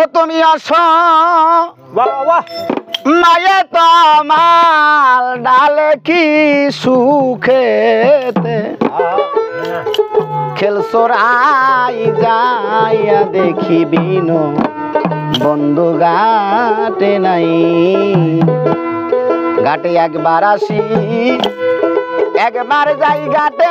ও তুমি আস। মায়ে তোমাল ডালে কি সুখেতে? খেলসরাই যাইয়া দেখিবি নো বন্ধু গাটে নাই। ঘাটে একবার আসি একবার যাই ঘাটে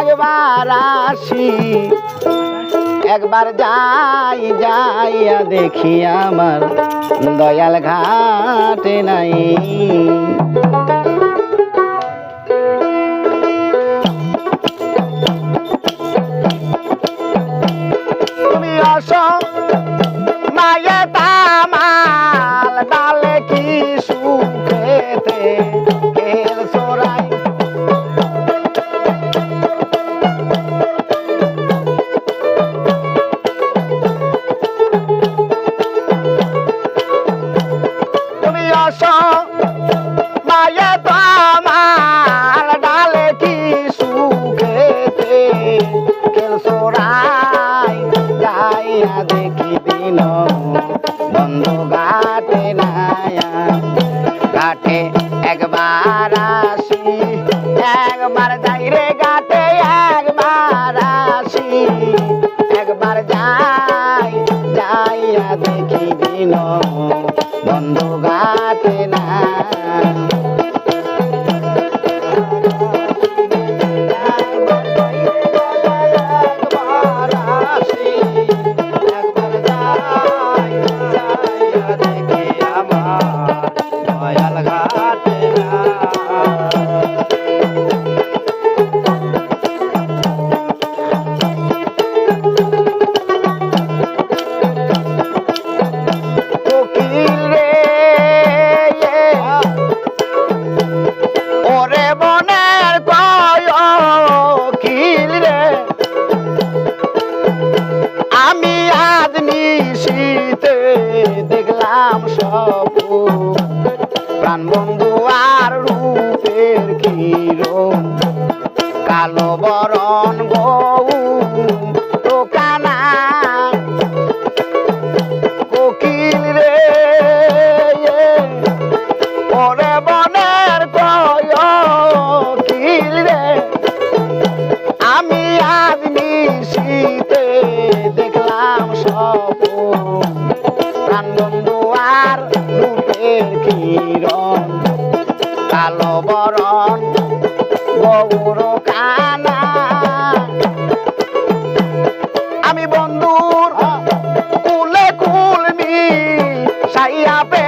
একবার আসি। একবার যাই যাইয়া দেখি আমার দয়াল ঘাটে নাই। যাইয়া দেখি দিন বন্ধু ঘাটে নায়া। ঘাটে একবার আসি। একবার যাই রে ঘাটে, একবার আসি। একবার যাই, যাইয়া দেখি দিন বন্ধু আর রূপের কিরণ কালো বরণ গৌ Maria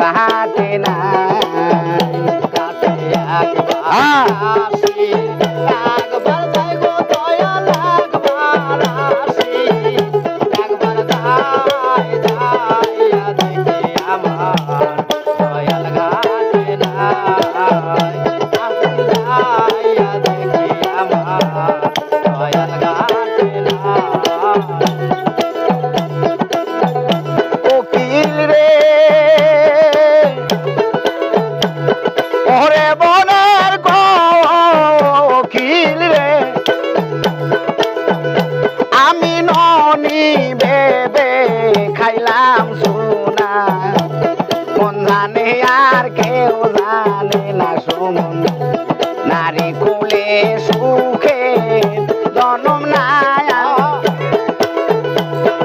বাহাতে না কাছে একবার সুমন নারী কুলে সুখে জনম নায়া।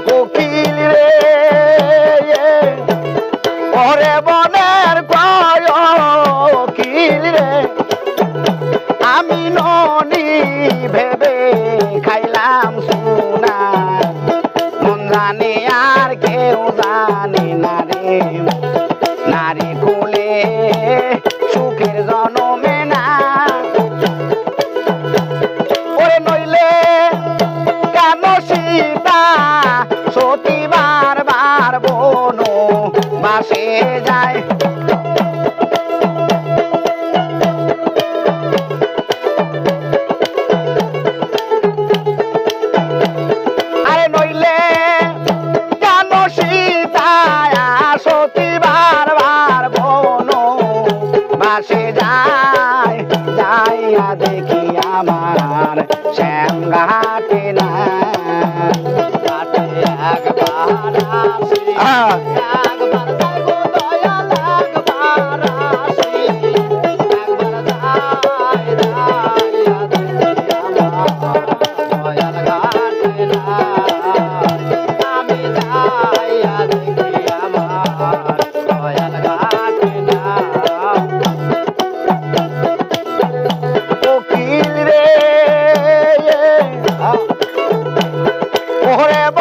কোকিল রে পরে বনের কয় রে, আমি ননি ভেবে খাইলাম সোনা মন জানে আর কেউ জানে কাটিলা কাটে একবার আসি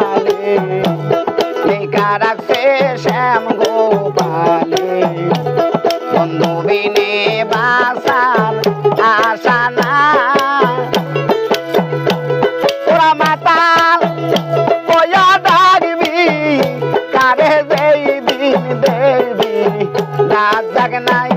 গোপালে লেখা রাখছে শ্যাম গোপালে? বন্ধু বাসার আশা না তোরা মাতাল কয়া ডাকবি, কারে দেবি দেবি? না জাগ নাই